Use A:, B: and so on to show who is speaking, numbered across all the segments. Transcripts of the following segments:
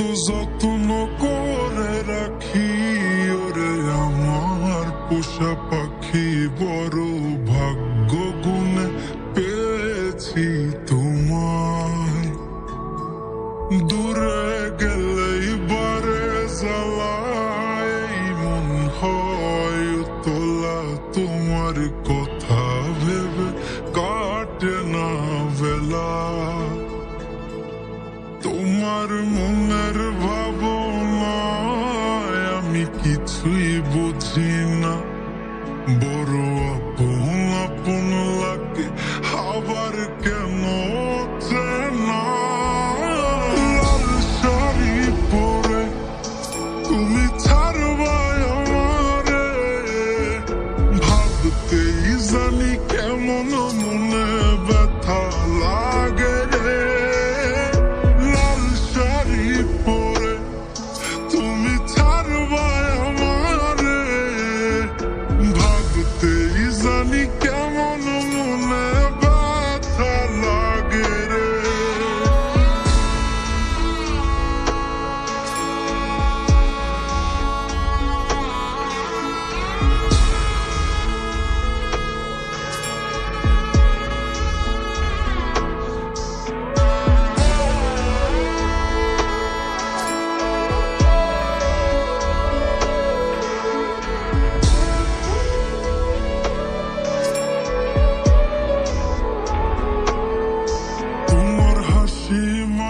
A: tantos outros. তুমি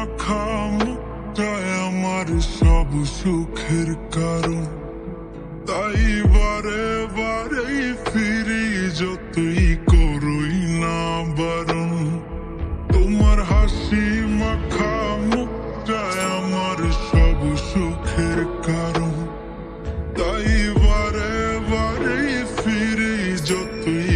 A: মাখাম তাই আমার সব সুখের কারণ। তাই বারে বারেই ফিরি যতই করুই না বারণ। তোমার হাসি মাখা মুখটা আমার সব সুখের কারণ। তাই বারে বারেই ফিরি যতই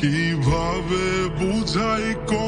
A: কীভাবে বুঝাই কম